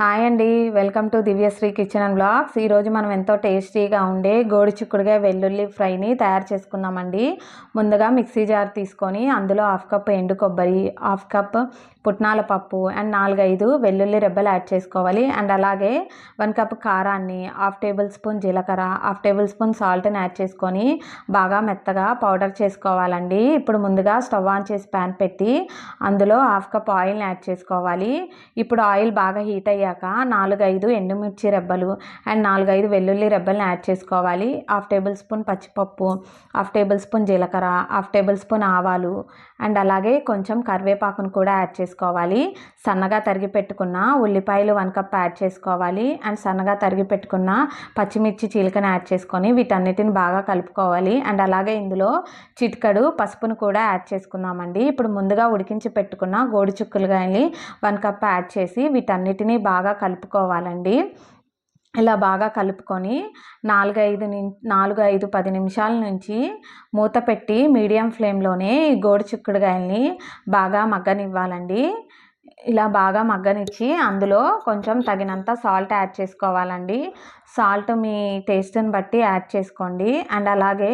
Hi అండి. Welcome to Divyasri kitchen and blogs. ఈరోజు మనం ఎంతో టేస్టీగా ఉండే గోడి చిక్కుడుగా వెల్లుల్లి ఫ్రైని తయారు చేసుకుందామండి. ముందుగా మిక్సీ జార్ తీసుకొని అందులో హాఫ్ కప్ ఎండు కొబ్బరి హాఫ్ కప్ పుట్నాల పప్పు అండ్ నాలుగైదు వెల్లుల్లి రెబ్బలు యాడ్ చేసుకోవాలి. అండ్ అలాగే వన్ కప్ కారాన్ని హాఫ్ టేబుల్ స్పూన్ జీలకర్ర హాఫ్ టేబుల్ స్పూన్ సాల్ట్ని యాడ్ చేసుకొని బాగా మెత్తగా పౌడర్ చేసుకోవాలండి. ఇప్పుడు ముందుగా స్టవ్ ఆన్ చేసి ప్యాన్ పెట్టి అందులో హాఫ్ కప్ ఆయిల్ని యాడ్ చేసుకోవాలి. ఇప్పుడు ఆయిల్ బాగా హీట్ అయ్యాక నాలుగైదు ఎండుమిర్చి రెబ్బలు అండ్ నాలుగైదు వెల్లుల్లి రెబ్బల్ని యాడ్ చేసుకోవాలి. హాఫ్ టేబుల్ స్పూన్ పచ్చిపప్పు హాఫ్ టేబుల్ స్పూన్ జీలకర్ర హాఫ్ టేబుల్ స్పూన్ ఆవాలు అండ్ అలాగే కొంచెం కరివేపాకును కూడా యాడ్ చేసుకోవాలి. సన్నగా తరిగి పెట్టుకున్న ఉల్లిపాయలు వన్ కప్ యాడ్ చేసుకోవాలి అండ్ సన్నగా తరిగి పెట్టుకున్న పచ్చిమిర్చి చీలికను యాడ్ చేసుకొని వీటన్నిటిని బాగా కలుపుకోవాలి. అండ్ అలాగే ఇందులో చిటికడు పసుపును కూడా యాడ్ చేసుకుందామండి. ఇప్పుడు ముందుగా ఉడికించి పెట్టుకున్న గోడి కానీ వన్ కప్ యాడ్ చేసి వీటన్నిటిని బాగా కలుపుకోవాలండి. ఇలా బాగా కలుపుకొని నాలుగైదు నాలుగు ఐదు పది నిమిషాల నుంచి మూత పెట్టి మీడియం ఫ్లేమ్లోనే ఈ గోడు చిక్కుడుగాయల్ని బాగా మగ్గనివ్వాలండి. ఇలా బాగా మగ్గనిచ్చి అందులో కొంచెం తగినంత సాల్ట్ యాడ్ చేసుకోవాలండి. సాల్ట్ మీ టేస్ట్ని బట్టి యాడ్ చేసుకోండి. అండ్ అలాగే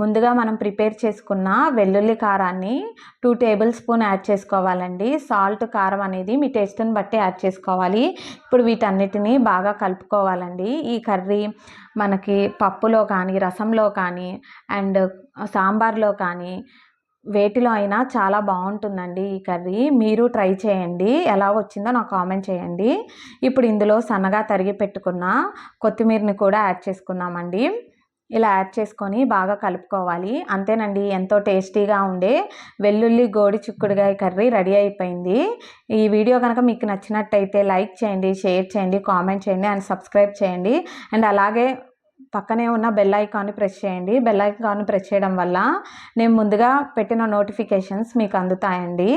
ముందుగా మనం ప్రిపేర్ చేసుకున్న వెల్లుల్లి కారాన్ని టూ టేబుల్ స్పూన్ యాడ్ చేసుకోవాలండి. సాల్ట్ కారం అనేది మీ టేస్ట్ని బట్టి యాడ్ చేసుకోవాలి. ఇప్పుడు వీటన్నిటిని బాగా కలుపుకోవాలండి. ఈ కర్రీ మనకి పప్పులో కానీ రసంలో కానీ అండ్ సాంబార్లో కానీ వేటిలో అయినా చాలా బాగుంటుందండి ఈ కర్రీ. మీరు ట్రై చేయండి. ఎలా వచ్చిందో నాకు కామెంట్ చేయండి. ఇప్పుడు ఇందులో సన్నగా తరిగి పెట్టుకున్న కొత్తిమీరని కూడా యాడ్ చేసుకున్నామండి ఇలా యాడ్ చేసుకొని బాగా కలుపుకోవాలి. అంతేనండి ఎంతో టేస్టీగా ఉండే వెల్లుల్లి గోడి చిక్కుడుగాయ కర్రీ రెడీ అయిపోయింది. ఈ వీడియో కనుక మీకు నచ్చినట్టయితే లైక్ చేయండి షేర్ చేయండి కామెంట్ చేయండి అండ్ సబ్స్క్రైబ్ చేయండి. అండ్ అలాగే పక్కనే ఉన్న బెల్ ఐకాన్ని ప్రెస్ చేయండి. బెల్ ఐకాన్ని ప్రెస్ చేయడం వల్ల నేను ముందుగా పెట్టిన నోటిఫికేషన్స్ మీకు అందుతాయండి.